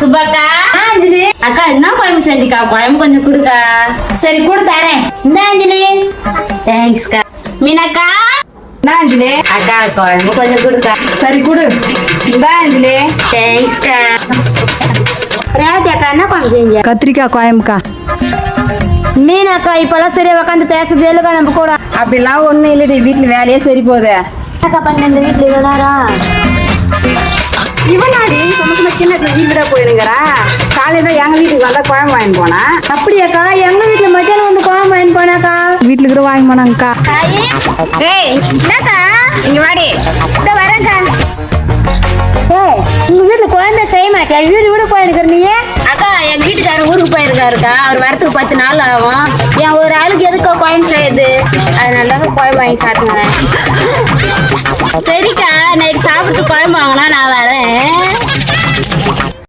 சுபாக்கா? அஞ்சலி. அக்கா என்ன குழம்பு செஞ்சுக்கா? குழம்பு கொஞ்சம் கொடுக்கா. சரி கொடு தரேன். இந்த அஞ்சலி. தேங்க்ஸ்க்கா மீனாக்கா? என்ன அஞ்சலி. அக்கா குழம்பு கொஞ்சம் கொடுக்கா. சரி கொடு. இந்த அஞ்சலி. தேங்க்ஸ்க்கா ரேவதி அக்கா என்ன குழம்பு செஞ்ச? கத்திரிக்காய் குழம்புக்கா மீனாக்கா இப்பெல்லாம் சரியா உட்காந்து பேசுறது இல்லக்கா நம்ம கூட. அப்படிலாம் ஒண்ணும் இல்லடி வீட்டுல வேலையே சரி போகுது அக்கா பண்ண இந்த வீட்டுல சும்மா சும்மா சின்ன வீட்டுல போயிருங்கிறா காலையில தான் எங்க வீட்டுக்கு வந்தா குழம்பு வாங்கி போனா? அப்படியாக்கா எங்க வீட்டுல மத்தியானம் வந்து குழம்பு வாங்கி போனாக்கா? வீட்டுல கூட வாங்கி போனாங்கக்கா. ஏய் என்னக்கா? இங்க வாடி. இந்த வரேன்க்கா. ஏய் உங்க வீட்டுல குழந்தை செய்ய மாட்டேன் வீடு வீடு போயிருக்கிற நீ அக்கா எங்க வீட்டுக்காரர் ஊருக்கு போயிருக்காருக்கா. அவர் வரத்துக்கு பத்து நாள் ஆகும். என் ஒரு ஆளுக்கு எதுக்கா குழம்பு செய்யுது அதனால தான் குழம்பு வாங்கி சாப்பிட்டுங்க